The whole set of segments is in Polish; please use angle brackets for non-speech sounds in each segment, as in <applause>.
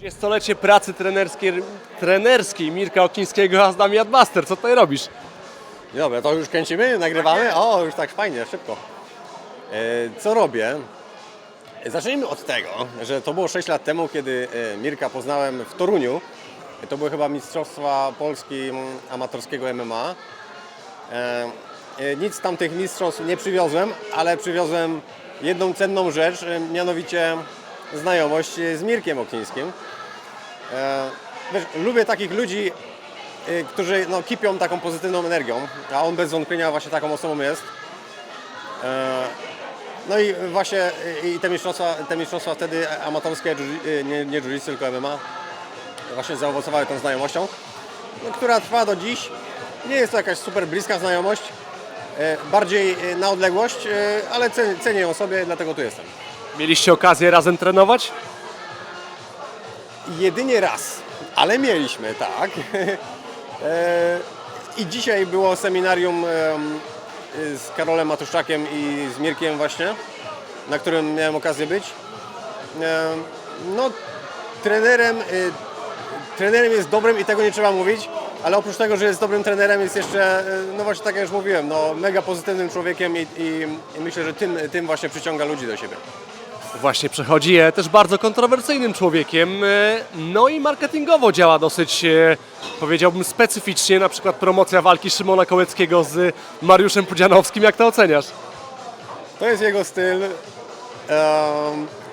30-lecie pracy trenerskiej, trenerskiej Mirka Okińskiego, a z nami Admaster. Co tutaj robisz? Dobra, to już kręcimy, nagrywamy? O, już tak fajnie, szybko. E, Co robię? Zacznijmy od tego, że to było 6 lat temu, kiedy e, Mirka poznałem w Toruniu. To były chyba Mistrzostwa Polski mm, Amatorskiego MMA. E, Nic z tamtych mistrzostw nie przywiozłem, ale przywiozłem jedną cenną rzecz, mianowicie znajomość z Mirkiem Oknińskim. E, Wiesz, lubię takich ludzi, y, którzy no, kipią taką pozytywną energią, a on bez wątpienia właśnie taką osobą jest. E, No i właśnie i te mistrzostwa, te mistrzostwa wtedy amatorskie, nie, nie jiu tylko MMA, właśnie zaowocowały tą znajomością, no, która trwa do dziś. Nie jest to jakaś super bliska znajomość, e, bardziej na odległość, ale cenię ją sobie, dlatego tu jestem. Mieliście okazję razem trenować? Jedynie raz, ale mieliśmy, tak. <laughs> E, I dzisiaj było seminarium em, z Karolem Matuszczakiem i z Mirkiem właśnie, na którym miałem okazję być. No, trenerem, y, trenerem jest dobrym i tego nie trzeba mówić, ale oprócz tego, że jest dobrym trenerem, jest jeszcze, y, no właśnie tak jak już mówiłem, no, mega pozytywnym człowiekiem i, i myślę, że tym, tym właśnie przyciąga ludzi do siebie. Właśnie przechodzi też bardzo kontrowersyjnym człowiekiem, e, no i marketingowo działa dosyć, e, powiedziałbym, specyficznie, na przykład promocja walki Szymona Kołeckiego z Mariuszem Pudzianowskim. Jak to oceniasz? To jest jego styl,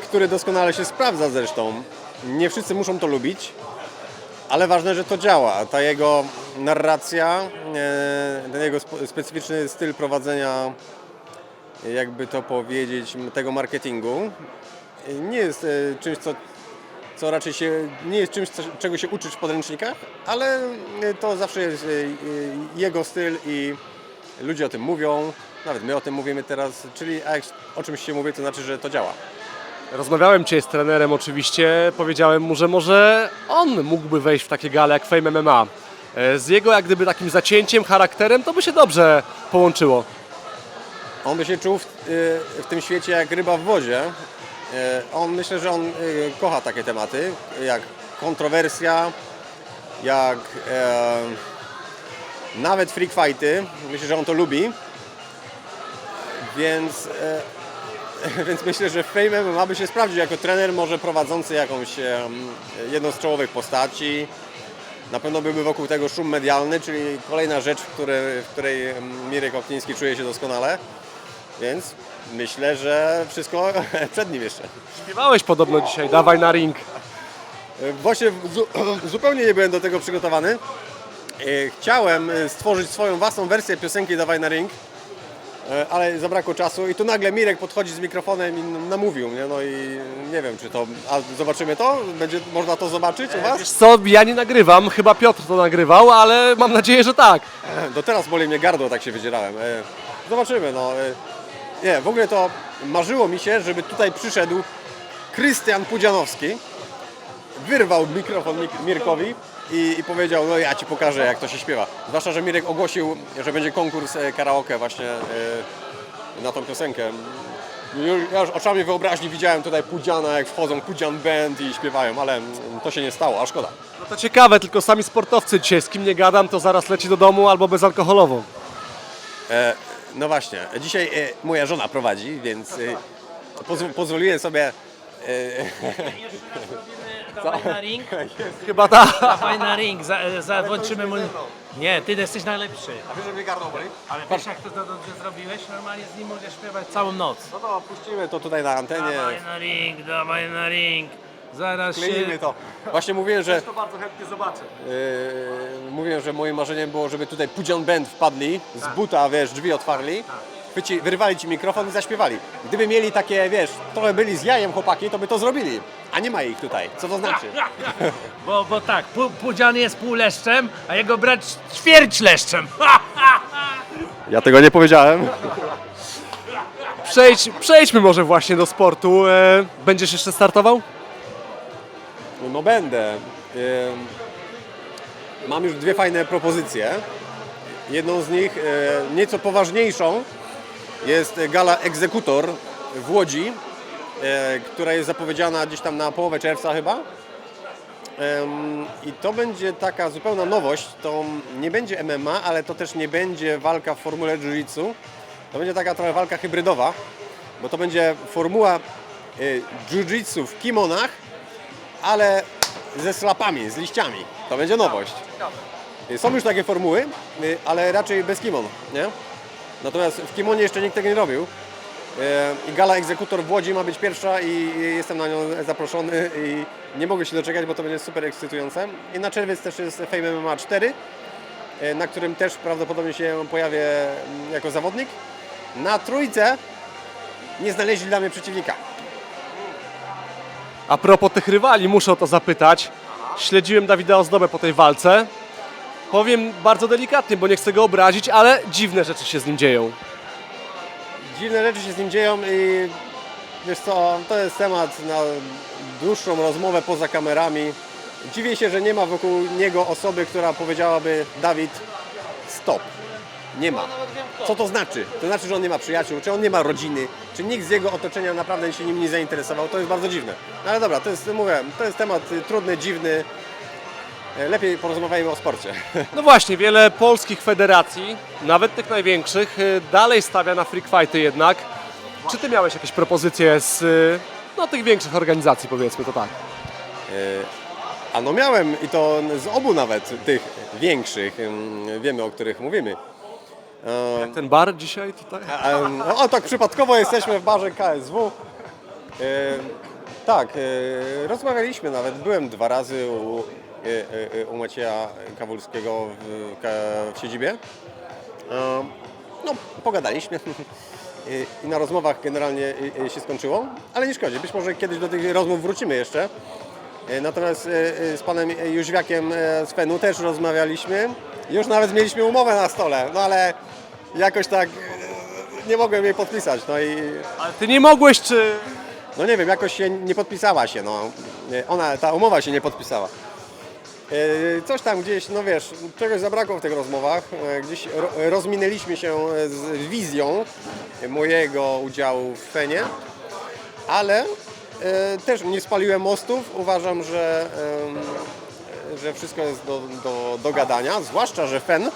który doskonale się sprawdza zresztą. Nie wszyscy muszą to lubić, ale ważne, że to działa. Ta jego narracja, e, ten jego sp- specyficzny styl prowadzenia, jakby to powiedzieć, tego marketingu, e, nie jest e, czymś, co, co raczej się, nie jest czymś, co, czego się uczyć w podręcznikach, ale e, to zawsze jest jego styl i ludzie o tym mówią, nawet my o tym mówimy teraz, czyli jak o czymś się mówi, to znaczy, że to działa. Rozmawiałem dzisiaj z trenerem oczywiście, powiedziałem mu, że może on mógłby wejść w takie gale jak Fame MMA. E, Z jego jak gdyby takim zacięciem, charakterem to by się dobrze połączyło. On by się czuł w, y, w tym świecie jak ryba w wodzie. Y, On myślę, że on y, kocha takie tematy, jak kontrowersja, jak e, nawet freak fighty. Myślę, że on to lubi. Więc, e, <laughs> więc myślę, że Fame MMA by się sprawdził jako trener, może prowadzący jakąś e, jedną z czołowych postaci. Na pewno byłby wokół tego szum medialny, czyli kolejna rzecz, w której, w której Mirek Okniński czuje się doskonale. Więc myślę, że wszystko <laughs> przed nim jeszcze. Śpiewałeś podobno dzisiaj, dawaj na ring. Właśnie zu, <clears throat> zupełnie nie byłem do tego przygotowany. E, Chciałem e, stworzyć swoją własną wersję piosenki Dawaj na ring, e, ale zabrakło czasu i tu nagle Mirek podchodzi z mikrofonem i namówił mnie, no i nie wiem czy to, a zobaczymy to? Będzie można to zobaczyć u Was? Wiesz co, ja nie nagrywam, chyba Piotr to nagrywał, ale mam nadzieję, że tak. Do teraz boli mnie gardło, tak się wydzierałem. Zobaczymy, no. Nie, w ogóle to marzyło mi się, żeby tutaj przyszedł Krystian Pudzianowski, wyrwał mikrofon Mik- Mirkowi i, i powiedział, no ja Ci pokażę, jak to się śpiewa. Zwłaszcza, że Mirek ogłosił, że będzie konkurs e, karaoke właśnie e, na tą piosenkę. Ja już oczami wyobraźni widziałem tutaj Pudziana, jak wchodzą Pudzian Band i śpiewają, ale to się nie stało, a szkoda. No to ciekawe, tylko sami sportowcy dzisiaj, z kim nie gadam, to zaraz leci do domu albo bezalkoholowo. E, no właśnie, dzisiaj e, moja żona prowadzi, więc e, pozw- pozwoliłem sobie. E, Dawaj na ring, <laughs> Chyba tak. dawaj na ring, za, za, włączymy mu... Nie, ty jesteś najlepszy. a wiesz, że mnie boli? Ale wiesz jak to, to dobrze zrobiłeś? Normalnie z nim możesz śpiewać całą noc. No to puścimy to tutaj na antenie, Dawaj na ring, dawaj na ring. Zaraz kleimy się... to. Właśnie mówiłem, że To bardzo chętnie zobaczę. e, że moim marzeniem było, żeby tutaj Pudzian Band wpadli, z buta, wiesz, drzwi otwarli. Chwyci, wyrwali ci mikrofon i zaśpiewali. Gdyby mieli takie, wiesz, trochę byli z jajem chłopaki, to by to zrobili. A nie ma ich tutaj. Co to znaczy? <laughs> Bo, bo tak, Pu- Pudzian jest półleszczem, a jego brat ćwierć leszczem. <laughs> Ja tego nie powiedziałem. Przejdź, przejdźmy może właśnie do sportu. E, Będziesz jeszcze startował? No będę. Ym, Mam już dwie fajne propozycje. Jedną z nich, e, nieco poważniejszą, jest gala Egzekutor w Łodzi, e, która jest zapowiedziana gdzieś tam na połowę czerwca chyba. I to będzie taka zupełna nowość. To nie będzie MMA, ale to też nie będzie walka w formule jiu-jitsu. To będzie taka trochę walka hybrydowa, bo to będzie formuła y, jiu-jitsu w kimonach, ale ze slapami, z liściami. To będzie nowość. Y, Są już takie formuły, y, ale raczej bez kimon, nie? Natomiast w kimonie jeszcze nikt tego nie robił. E, I gala egzekutor w Łodzi ma być pierwsza i jestem na nią zaproszony i nie mogę się doczekać, bo to będzie super ekscytujące. I na czerwiec też jest Fame MMA 4, e, na którym też prawdopodobnie się pojawię mm, jako zawodnik. Na trójce nie znaleźli dla mnie przeciwnika. A propos tych rywali, muszę o to zapytać. Śledziłem Dawida Ozdobę po tej walce. Powiem bardzo delikatnie, bo nie chcę go obrazić, ale dziwne rzeczy się z nim dzieją. Dziwne rzeczy się z nim dzieją i wiesz co, to jest temat na dłuższą rozmowę poza kamerami. Dziwię się, że nie ma wokół niego osoby, która powiedziałaby Dawid, stop. Nie ma. Co to znaczy? To znaczy, że on nie ma przyjaciół, czy on nie ma rodziny, czy nikt z jego otoczenia naprawdę się nim nie zainteresował. To jest bardzo dziwne. No ale dobra, to jest, mówię, to jest temat y, trudny, dziwny. E, Lepiej porozmawiajmy o sporcie. <laughs> No właśnie, wiele polskich federacji, nawet tych największych, y, dalej stawia na freak fighty jednak. Czy ty miałeś jakieś propozycje z y, no, tych większych organizacji, powiedzmy to tak? A no miałem i to z obu nawet tych większych, wiemy o których mówimy. E, Ten bar dzisiaj tutaj? No, o tak przypadkowo jesteśmy w barze KSW. E, tak, e, rozmawialiśmy nawet, byłem dwa razy u, e, e, u Macieja Kawulskiego w, ka- w siedzibie. E, no, pogadaliśmy. <laughs> I- na rozmowach generalnie się skończyło, ale nie szkodzi. Być może kiedyś do tych rozmów wrócimy jeszcze. E, Natomiast e, e, z panem Jóźwiakiem z Fenu też rozmawialiśmy. Już nawet mieliśmy umowę na stole, no ale jakoś tak nie mogłem jej podpisać. No i Ale ty nie mogłeś, czy... no nie wiem, jakoś się nie podpisała się. No. Ona, ta umowa się nie podpisała. Coś tam gdzieś, no wiesz, czegoś zabrakło w tych rozmowach. Gdzieś ro, rozminęliśmy się z wizją mojego udziału w Fenie, ale też nie spaliłem mostów. Uważam, że, że wszystko jest do, do dogadania, zwłaszcza, że Fen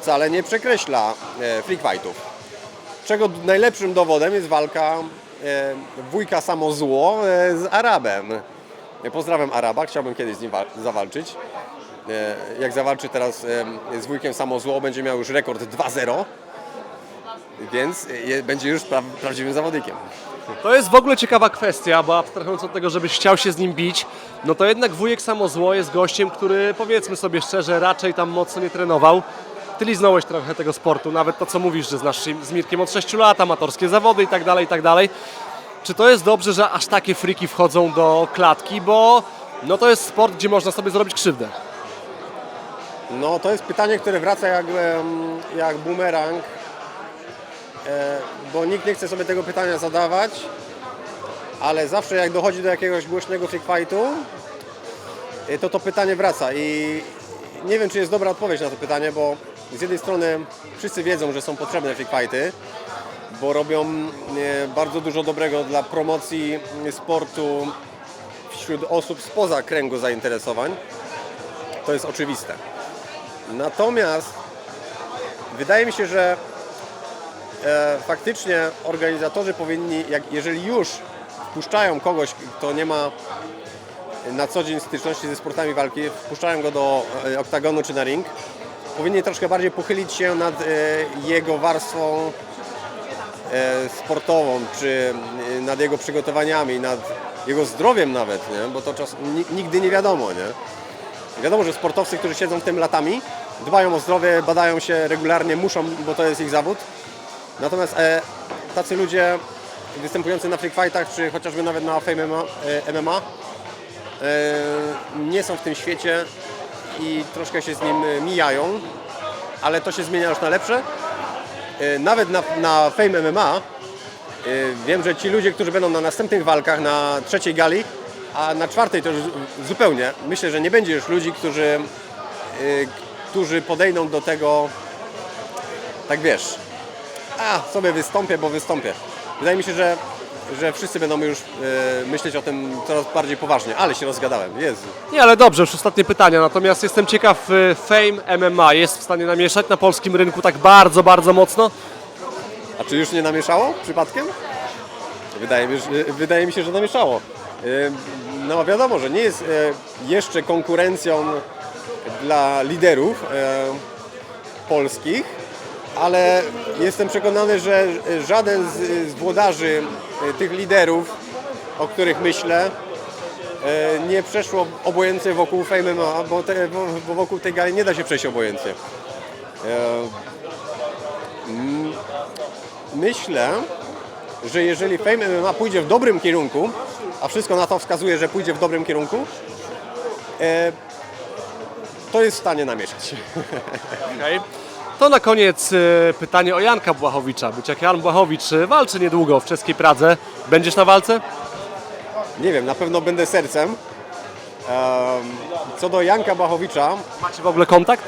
wcale nie przekreśla e, freak fightów. Czego najlepszym dowodem jest walka e, wujka Samozło e, z Arabem. Pozdrawiam Araba, chciałbym kiedyś z nim wa- zawalczyć. E, jak zawalczy teraz e, z wujkiem Samozło, będzie miał już rekord 2-0, więc e, będzie już pra- prawdziwym zawodnikiem. To jest w ogóle ciekawa kwestia, bo abstrahując od tego, żebyś chciał się z nim bić, no to jednak wujek Samozło jest gościem, który powiedzmy sobie szczerze, raczej tam mocno nie trenował. Ty liznąłeś trochę tego sportu, nawet to co mówisz, że znasz się z Mirkiem od 6 lat, amatorskie zawody i tak dalej, i tak dalej. Czy to jest dobrze, że aż takie friki wchodzą do klatki, bo no to jest sport, gdzie można sobie zrobić krzywdę. No to jest pytanie, które wraca jak, jak bumerang, bo nikt nie chce sobie tego pytania zadawać, ale zawsze jak dochodzi do jakiegoś głośnego freak fightu, e, to to pytanie wraca i nie wiem, czy jest dobra odpowiedź na to pytanie, bo z jednej strony wszyscy wiedzą, że są potrzebne freak fighty, bo robią e, bardzo dużo dobrego dla promocji sportu wśród osób spoza kręgu zainteresowań. To jest oczywiste. Natomiast wydaje mi się, że e, faktycznie organizatorzy powinni, jak, jeżeli już wpuszczają kogoś, kto nie ma na co dzień styczności ze sportami walki, wpuszczają go do e, oktagonu czy na ring, powinni troszkę bardziej pochylić się nad e, jego warstwą e, sportową, czy e, nad jego przygotowaniami, nad jego zdrowiem nawet, nie? bo to czas, ni- nigdy nie wiadomo. Nie? Wiadomo, że sportowcy, którzy siedzą w tym latami, dbają o zdrowie, badają się regularnie, muszą, bo to jest ich zawód. Natomiast e, tacy ludzie występujący na freak fightach, czy chociażby nawet na Fame MMA, e, MMA e, nie są w tym świecie i troszkę się z nim e, mijają, ale to się zmienia już na lepsze. E, nawet na, na Fame MMA Y, Wiem, że ci ludzie, którzy będą na następnych walkach, na trzeciej gali, a na czwartej to już zu- zupełnie, myślę, że nie będzie już ludzi, którzy, y, którzy podejdą do tego, tak wiesz, a sobie wystąpię, bo wystąpię. Wydaje mi się, że że wszyscy będą już e, myśleć o tym coraz bardziej poważnie, ale się rozgadałem, Jezu. Nie, ale dobrze, już ostatnie pytania. Natomiast jestem ciekaw, y, Fame MMA jest w stanie namieszać na polskim rynku tak bardzo, bardzo mocno? A czy już nie namieszało przypadkiem? Wydaje mi, że- wydaje mi się, że namieszało. E, No wiadomo, że nie jest e, jeszcze konkurencją dla liderów e, polskich, ale jestem przekonany, że żaden z, z włodarzy e, tych liderów, o których myślę, e, nie przeszło obojętnie wokół Fame MMA, bo, te, bo, wokół tej gali nie da się przejść obojętnie. E, Myślę, że jeżeli Fame MMA pójdzie w dobrym kierunku, a wszystko na to wskazuje, że pójdzie w dobrym kierunku, to jest w stanie namieszać. Okej. To na koniec y, pytanie o Janka Błachowicza. Być jak Jan Błachowicz y, walczy niedługo w czeskiej Pradze. Będziesz na walce? Nie wiem, na pewno będę sercem. Em, Co do Janka Bachowicza, Macie w ogóle kontakt?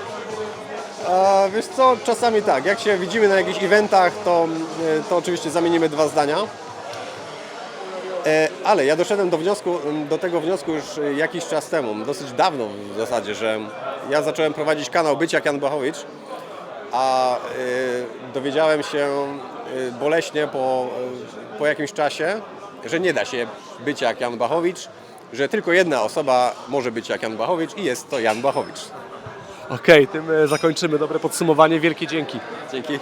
e, wiesz co, czasami tak, jak się widzimy na jakichś eventach, to, e, to oczywiście zamienimy dwa zdania. E, Ale ja doszedłem do wniosku, do tego wniosku już e, jakiś czas temu, dosyć dawno w zasadzie, że ja zacząłem prowadzić kanał Być jak Jan Bachowicz, a e, dowiedziałem się e, boleśnie po, e, po jakimś czasie, że nie da się być jak Jan Bachowicz, że tylko jedna osoba może być jak Jan Bachowicz i jest to Jan Bachowicz. Okej, tym y, zakończymy. Dobre podsumowanie. Wielkie dzięki. Dzięki.